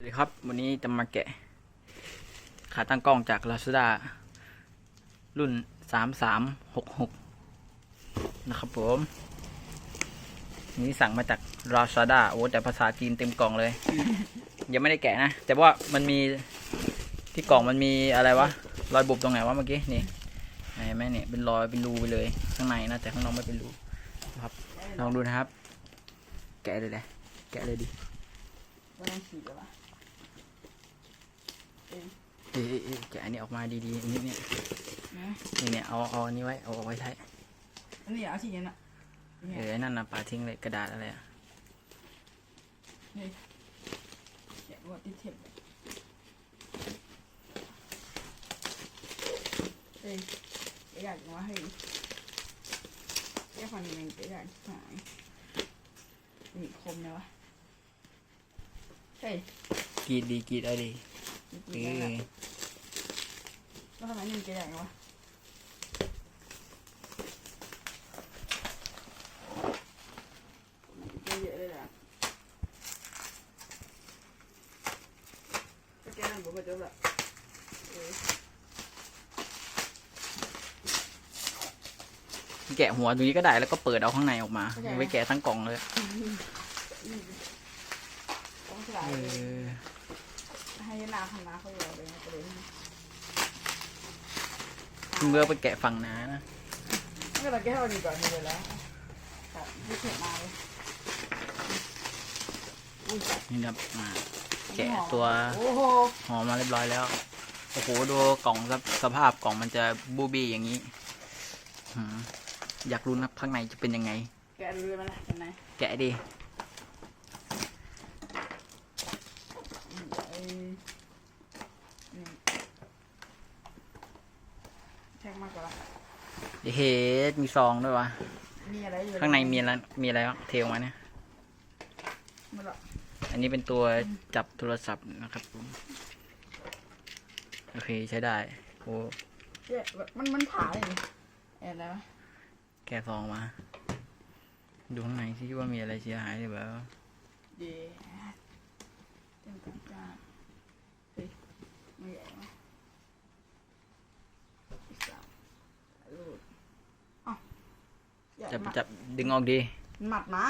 สวัสดีครับ วันนี้จะมาแกะ ขาตั้งกล้องจาก Lazada รุ่น 3366 นะครับผม นี่สั่งมาจาก Lazada โอ้แต่ภาษาจีนเต็มกล่องเลย ยังไม่ได้แกะนะ แต่ว่ามันมีที่กล่องมันมีอะไรวะ รอยบุบตรงไหนวะเมื่อกี้ นี่เห็นไหมเนี่ยเป็นรอยเป็นรูไปเลย ข้างในนะ แต่ข้างนอกไม่เป็นรูนะครับ ลองดูนะครับ แกะเลยเลยแกะเลยดิไม่ต้อง ฉีดหรอวะเอ้ยเอ้ยเอ้ยแกะอันนี้ออกมาดีๆอันนี้เนี่ยนะนี่เนี่ยเอาเอาอันนี้ไว้เอาเอาไว้ใช้อันนี้เอาฉีดยังน่ะเออไอ้นั่นนะปาทิ้งเลยกระดาษอะไรอะแกะวัวติดเทปเลยเฮ้ยแกะอยากจังวะเฮ้ยแกะฟันยังแกะอยากหายมีคมนะวะเฮ้ยกรีดดีกรีดเอาดี มีเอกี่แล้วอแล้วทำไมนี่มันแกะอยากจังวะแกะเยอะเลยนะแกะนั่นผมก็จบละเออแกะหัวตรงนี้ก็ได้แล้วก็เปิดเอาข้างในออกมาเข้าใจไว้แกะทั้งกล่องเลยต้องสลายเอเลยอ ให้นาทำนาเขาอยู่เลยนะประเด็นเมื่อไปแกะฝั่งน้านะไม่ก็ตะแก้วดีกว่านี้เลยแล้วครับไม่เข็ดมาเลยอุ้ยนี่ครับมาแกะตัวโอ้โหห่อมาเรียบร้อยแล้วโอ้โหดูกล่องสภสภาพกล่องมันจะบูบี้อย่างนี้หืมอยากรู้นะข้างในจะเป็นยังไง แกะดูเลยมันนะเป็นไงแกะดิ ไอ้นี่ แท็กมากกว่าละเฮ้ยมีซองด้วยวะ มีอะไรอยู่ข้างในมีอะไรมีอะไรวะเทออกมาเนี่ยมันหรออันนี้เป็นตัวจับโทรศัพท์นะครับผม โอเคใช้ได้ โอ้แกะมันมันผ่าเลยนี่แอนอะไรวะแกะซองมา ดูข้างในที่ว่ามีอะไรเสียหายหรือเปล่า เย่เต็มกลางกลางเฮ้ย ไม่ใหญ่ไหมอีกสามรูดอ้าวอย่าจับมาจับดึงออกดี หมัดมา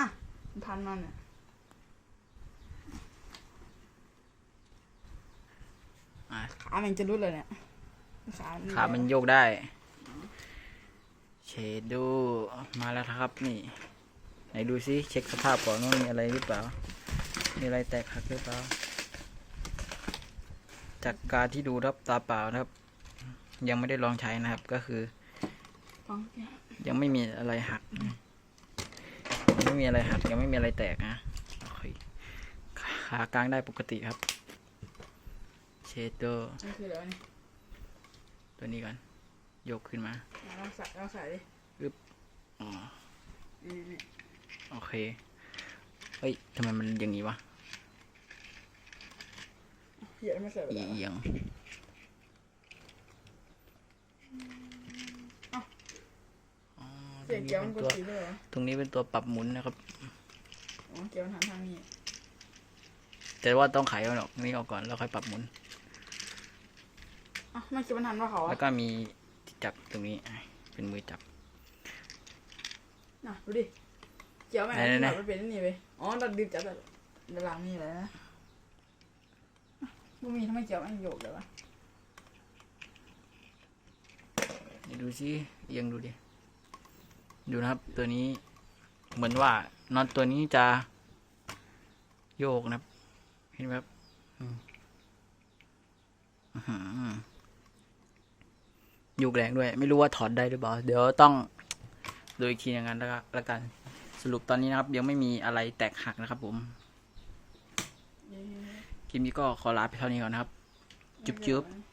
มันพันมันเนี่ยอะขามันจะรุดเลยเนี่ยขาขามันโยกได้ เชดดูมาแล้วครับนี่ ไหนดูซิเช็คสภาพก่อนว่ามีอะไรหรือเปล่า มีอะไรแตกหักหรือเปล่า จากการที่ดูรับตาเปล่านะครับ ยังไม่ได้ลองใช้นะครับก็คือฟังแกยังไม่มีอะไรหักยังไม่มีอะไรหักยังไม่มีอะไรแตกนะโอเคขากลางได้ปกติครับเชดโดนี่คือเดี๋ยวนี่ตัวนี้ก่อนยกขึ้นมาลองใส่ลองใส่ดิอ๋อนี่นี่โอเคเฮ้ยทำไมมันอย่างนี้วะ เหยียดไม่ใส่ไปเอีแล้วยงอ๋อตเสีรยงเกียวนี้มันเป็นกดตัวสีด้วยเหรอ ตรงนี้เป็นตัวปรับหมุนนะครับ อ๋อ เกียวมันหันทางนี้ แต่ว่าต้องไขมันออกนี่ออกก่อนแล้วค่อยปรับหมุน อะมันเกียวมันหันว่าเขาแล้อะวก็มีที่จับตรงนี้อะเป็นมือจับ น่ะดูดิ เกียวแม่งไหนๆๆมันเป็นนี่ไปอ๋อดัดดึงจับแบบด้านหลังนี่แหละ บุมีทำไมเกียวมันโยกเลยวะนี่ดูสิเอียงดูดิ ดูนะครับตัวนี้เหมือนว่าน็อตตัวนี้จะโยกนะครับ เห็นไหมครับอืมอื้อหือโยกแรงด้วย ไม่รู้ว่าถอดได้หรือเปล่า เดี๋ยวต้องดูอีกทีอย่างนั้นแล้วก็แล้วกัน สรุปตอนนี้นะครับ ยังไม่มีอะไรแตกหักนะครับผมเย้ คลิปนี้ก็ขอลาไปเท่านี้ก่อนนะครับ จุ๊บๆ